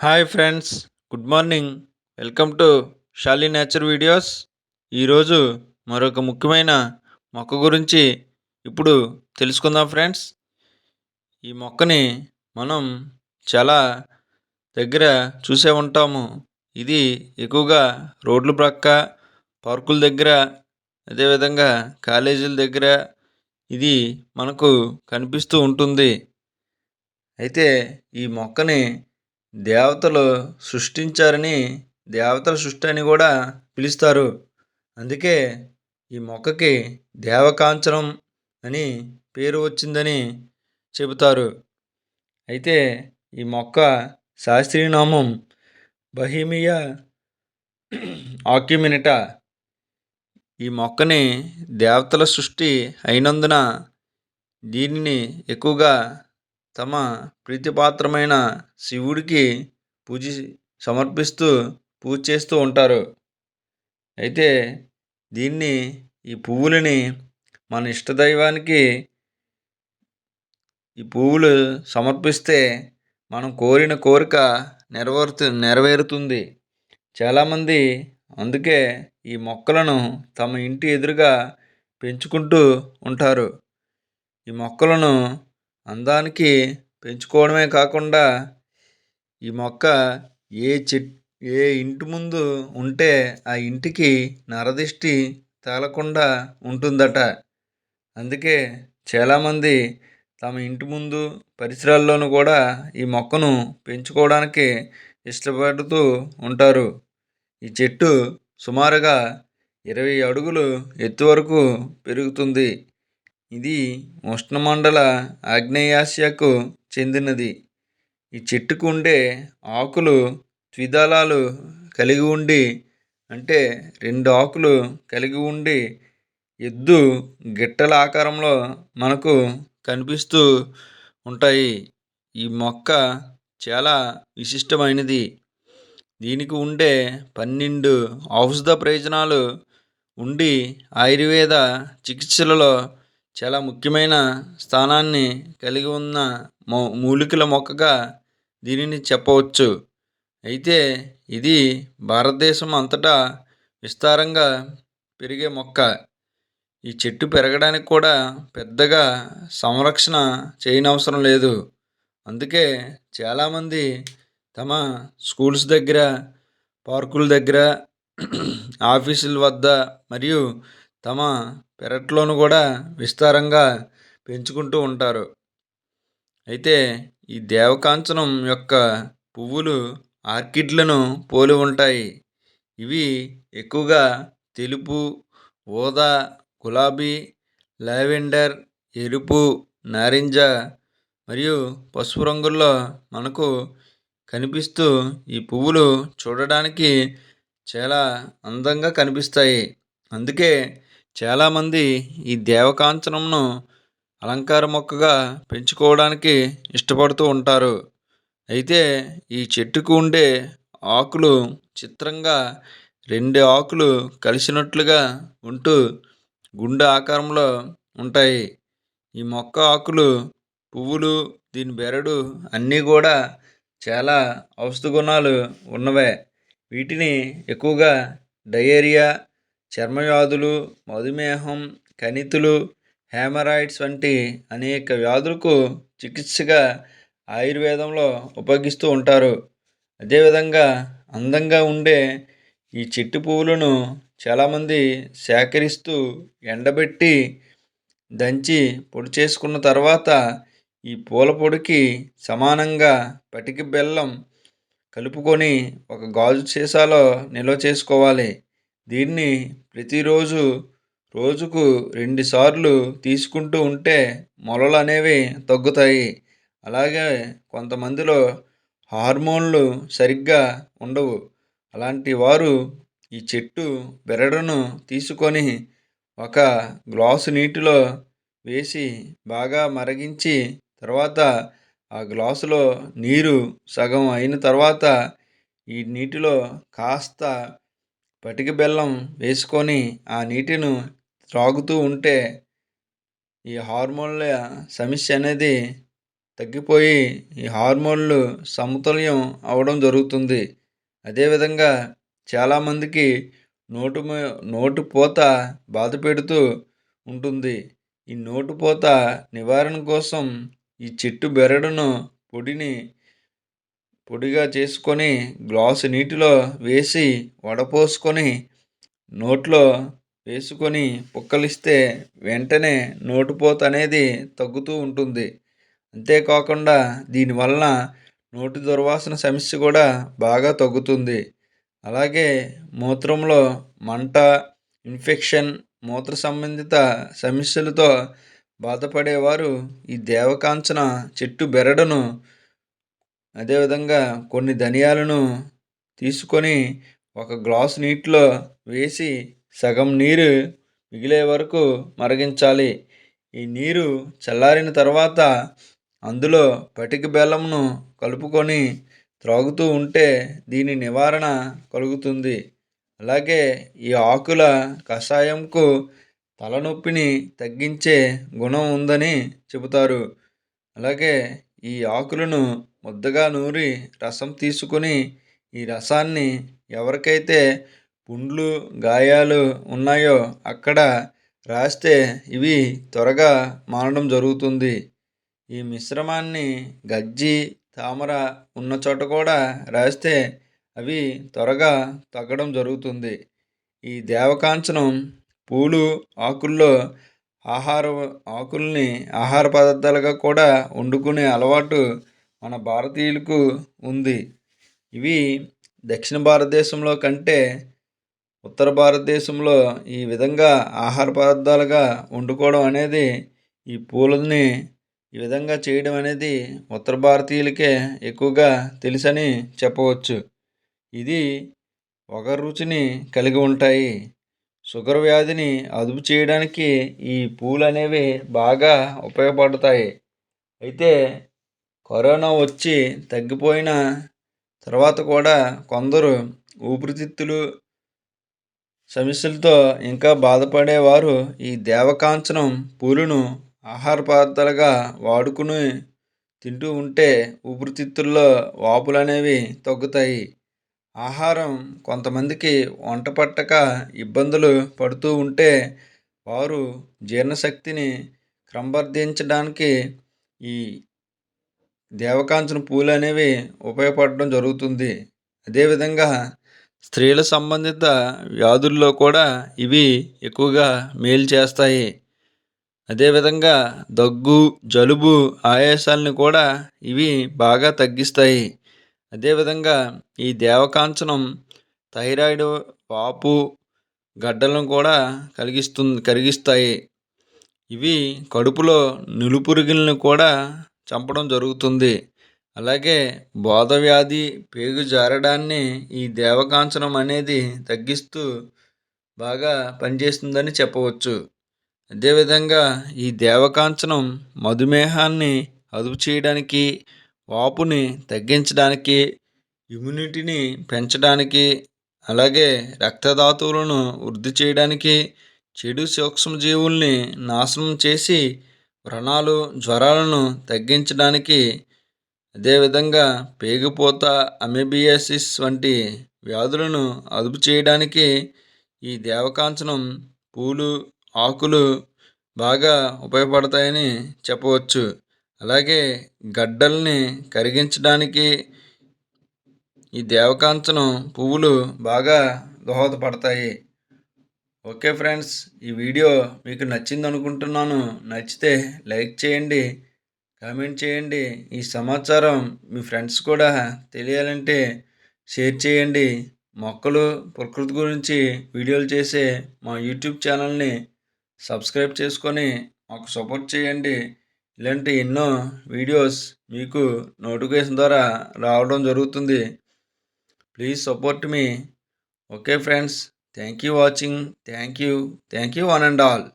Hi friends good morning welcome to Shali nature videos ఈరోజు మరొక ముఖ్యమైన మొక్క గురించి ఇప్పుడు తెలుసుకుందాం ఫ్రెండ్స్ ఈ మొక్కని మనం చాలా దగ్గర చూసే ఉంటాము. ఇది ఎక్కువగా రోడ్ల ప్రక్క పార్కుల దగ్గర అదేవిధంగా కాలేజీల దగ్గర ఇది మనకు కనిపిస్తూ ఉంటుంది. అయితే ఈ మొక్కని దేవతలు సృష్టించారని దేవతల సృష్టి అని కూడా పిలుస్తారు. అందుకే ఈ మొక్కకి దేవకాంచనం అని పేరు వచ్చిందని చెబుతారు. అయితే ఈ మొక్క శాస్త్రీయనామం బహిమియా ఆక్యుమినిటా. ఈ మొక్కని దేవతల సృష్టి అయినందున దీనిని ఎక్కువగా తమ ప్రీతిపాత్రమైన శివుడికి పూజ సమర్పిస్తూ పూజ చేస్తూ ఉంటారు. అయితే దీన్ని ఈ పువ్వులని మన ఇష్టదైవానికి ఈ పువ్వులు సమర్పిస్తే మనం కోరిన కోరిక నెరవేరుతు నెరవేరుతుంది. చాలామంది అందుకే ఈ మొక్కలను తమ ఇంటి ఎదురుగా పెంచుకుంటూ ఉంటారు. ఈ మొక్కలను అందానికి పెంచుకోవడమే కాకుండా ఈ మొక్క ఏ చెట్ ఏ ఇంటి ముందు ఉంటే ఆ ఇంటికి నరదిష్టి తగలకుండా ఉంటుందట. అందుకే చాలామంది తమ ఇంటి ముందు పరిసరాల్లోనూ కూడా ఈ మొక్కను పెంచుకోవడానికి ఇష్టపడుతూ ఉంటారు. ఈ చెట్టు సుమారుగా ఇరవై అడుగులు ఎత్తు వరకు పెరుగుతుంది. ఇది ఉష్ణమండల ఆగ్నేయాసియాకు చెందినది. ఈ చెట్టుకు ఉండే ఆకులు ద్విదళాలు కలిగి ఉండి అంటే రెండు ఆకులు కలిగి ఉండి ఎద్దు గిట్టల ఆకారంలో మనకు కనిపిస్తూ ఉంటాయి. ఈ మొక్క చాలా విశిష్టమైనది. దీనికి ఉండే పన్నెండు ఔషధ ప్రయోజనాలు ఉండి ఆయుర్వేద చికిత్సలలో చాలా ముఖ్యమైన స్థానాన్ని కలిగి ఉన్న మూలికల మొక్కగా దీనిని చెప్పవచ్చు. అయితే ఇది భారతదేశం అంతటా విస్తారంగా పెరిగే మొక్క. ఈ చెట్టు పెరగడానికి కూడా పెద్దగా సంరక్షణ చేయనవసరం లేదు. అందుకే చాలామంది తమ స్కూల్స్ దగ్గర పార్కుల దగ్గర ఆఫీసుల వద్ద మరియు తమ పెరట్లోను కూడా విస్తారంగా పెంచుకుంటూ ఉంటారు. అయితే ఈ దేవకాంచనం యొక్క పువ్వులు ఆర్కిడ్లను పోలి ఉంటాయి. ఇవి ఎక్కువగా తెలుపు ఊదా గులాబీ లావెండర్ ఎరుపు నారింజ మరియు పసుపు రంగుల్లో మనకు కనిపిస్తూ ఈ పువ్వులు చూడడానికి చాలా అందంగా కనిపిస్తాయి. అందుకే చాలామంది ఈ దేవకాంచనంను అలంకార మొక్కగా పెంచుకోవడానికి ఇష్టపడుతూ ఉంటారు. అయితే ఈ చెట్టుకు ఉండే ఆకులు చిత్రంగా రెండు ఆకులు కలిసినట్లుగా ఉంటూ గుండె ఆకారంలో ఉంటాయి. ఈ మొక్క ఆకులు పువ్వులు దీని బెరడు అన్నీ కూడా చాలా ఔషధ గుణాలు ఉన్నవే. వీటిని ఎక్కువగా డయేరియా చర్మవ్యాధులు మధుమేహం కణితులు హేమరాయిడ్స్ వంటి అనేక వ్యాధులకు చికిత్సగా ఆయుర్వేదంలో ఉపయోగిస్తూ ఉంటారు. అదేవిధంగా అందంగా ఉండే ఈ చెట్టు పువ్వులను చాలామంది సేకరిస్తూ ఎండబెట్టి దంచి పొడి చేసుకున్న తర్వాత ఈ పూల పొడికి సమానంగా పటిక బెల్లం కలుపుకొని ఒక గాజు సీసాలో నిల్వ చేసుకోవాలి. దీన్ని ప్రతిరోజు రోజుకు రెండుసార్లు తీసుకుంటూ ఉంటే మొలలు అనేవి తగ్గుతాయి. అలాగే కొంతమందిలో హార్మోన్లు సరిగ్గా ఉండవు. అలాంటి వారు ఈ చెట్టు బెరడును తీసుకొని ఒక గ్లాసు నీటిలో వేసి బాగా మరిగించి తర్వాత ఆ గ్లాసులో నీరు సగం అయిన తర్వాత ఈ నీటిలో కాస్త పటిక బెల్లం వేసుకొని ఆ నీటిని త్రాగుతూ ఉంటే ఈ హార్మోన్ల సమస్య అనేది తగ్గిపోయి ఈ హార్మోన్లు సమతుల్యం అవడం జరుగుతుంది. అదేవిధంగా చాలామందికి నోటు నోటు పూత బాధ పెడుతూ ఉంటుంది. ఈ నోటు పూత నివారణ కోసం ఈ చెట్టు బెరడును పొడిని పొడిగా చేసుకొని గ్లాసు నీటిలో వేసి వడపోసుకొని నోట్లో వేసుకొని పుక్కలిస్తే వెంటనే నోటుపోత అనేది తగ్గుతూ ఉంటుంది. అంతేకాకుండా దీనివలన నోటి దుర్వాసన సమస్య కూడా బాగా తగ్గుతుంది. అలాగే మూత్రంలో మంట ఇన్ఫెక్షన్ మూత్ర సంబంధిత సమస్యలతో బాధపడేవారు ఈ దేవకాంచన చెట్టు బెరడును అదేవిధంగా కొన్ని ధనియాలను తీసుకొని ఒక గ్లాస్ నీటిలో వేసి సగం నీరు మిగిలే వరకు మరిగించాలి. ఈ నీరు చల్లారిన తర్వాత అందులో పటిక బెల్లంను కలుపుకొని త్రాగుతూ ఉంటే దీని నివారణ కలుగుతుంది. అలాగే ఈ ఆకుల కషాయంకు తలనొప్పిని తగ్గించే గుణం ఉందని చెబుతారు. అలాగే ఈ ఆకులను ముద్దగా నూరి రసం తీసుకొని ఈ రసాన్ని ఎవరికైతే పుండ్లు గాయాలు ఉన్నాయో అక్కడ రాస్తే ఇవి త్వరగా మారడం జరుగుతుంది. ఈ మిశ్రమాన్ని గజ్జి తామర ఉన్న చోట కూడా రాస్తే అవి త్వరగా తగ్గడం జరుగుతుంది. ఈ దేవకాంచనం పూలు ఆకుల్లో ఆహార ఆకుల్ని ఆహార పదార్థాలుగా కూడా వండుకునే అలవాటు మన భారతీయులకు ఉంది. ఇవి దక్షిణ భారతదేశంలో కంటే ఉత్తర భారతదేశంలో ఈ విధంగా ఆహార పదార్థాలుగా వండుకోవడం అనేది ఈ పూలని ఈ విధంగా చేయడం అనేది ఉత్తర భారతీయులకే ఎక్కువగా తెలుసని చెప్పవచ్చు. ఇది ఒక రుచిని కలిగి ఉంటాయి. షుగర్ వ్యాధిని అదుపు చేయడానికి ఈ పూలు అనేవి బాగా ఉపయోగపడతాయి. అయితే కరోనా వచ్చి తగ్గిపోయిన తర్వాత కూడా కొందరు ఊపిరితిత్తులు సమస్యలతో ఇంకా బాధపడేవారు ఈ దేవకాంచనం పూలను ఆహార పదార్థాలుగా వాడుకుని తింటూ ఉంటే ఊపిరితిత్తుల్లో వాపులు అనేవి తగ్గుతాయి. ఆహారం కొంతమందికి వంట పట్టక ఇబ్బందులు పడుతూ ఉంటే వారు జీర్ణశక్తిని క్రమబర్ధించడానికి ఈ దేవకాంచన పూలు అనేవి ఉపయోగపడడం జరుగుతుంది. అదేవిధంగా స్త్రీల సంబంధిత వ్యాధుల్లో కూడా ఇవి ఎక్కువగా మేలు చేస్తాయి. అదేవిధంగా దగ్గు జలుబు ఆయాసాలను కూడా ఇవి బాగా తగ్గిస్తాయి. అదేవిధంగా ఈ దేవకాంచనం థైరాయిడ్ వాపు గడ్డలను కూడా కలిగిస్తుంది కరిగిస్తాయి ఇవి కడుపులో నులుపురుగులను కూడా చంపడం జరుగుతుంది. అలాగే బోధవ్యాధి పేగు జారడాన్ని ఈ దేవకాంచనం అనేది తగ్గిస్తూ బాగా పనిచేస్తుందని చెప్పవచ్చు. అదేవిధంగా ఈ దేవకాంచనం మధుమేహాన్ని అదుపు చేయడానికి వాపుని తగ్గించడానికి ఇమ్యూనిటీని పెంచడానికి అలాగే రక్తధాతువులను వృద్ధి చేయడానికి చెడు సూక్ష్మజీవుల్ని నాశనం చేసి వ్రణాలు జ్వరాలను తగ్గించడానికి అదేవిధంగా పేగిపోత అమీబియాసిస్ వంటి వ్యాధులను అదుపు చేయడానికి ఈ దేవకాంచనం పూలు ఆకులు బాగా ఉపయోగపడతాయని చెప్పవచ్చు. అలాగే గడ్డల్ని కరిగించడానికి ఈ దేవకాంచనం పువ్వులు బాగా దోహదపడతాయి. ఓకే ఫ్రెండ్స్ ఈ వీడియో మీకు నచ్చింది అనుకుంటున్నాను నచ్చితే లైక్ చేయండి కామెంట్ చేయండి. ఈ సమాచారం మీ ఫ్రెండ్స్ కూడా తెలియాలంటే షేర్ చేయండి. మొక్కలు ప్రకృతి గురించి వీడియోలు చేసే మా యూట్యూబ్ ఛానల్ని సబ్స్క్రైబ్ చేసుకొని మాకు సపోర్ట్ చేయండి. ఇలాంటి ఎన్నో వీడియోస్ మీకు నోటిఫికేషన్ ద్వారా రావడం జరుగుతుంది. Please support me. Okay friends Thank you watching. Thank you. Thank you one and all.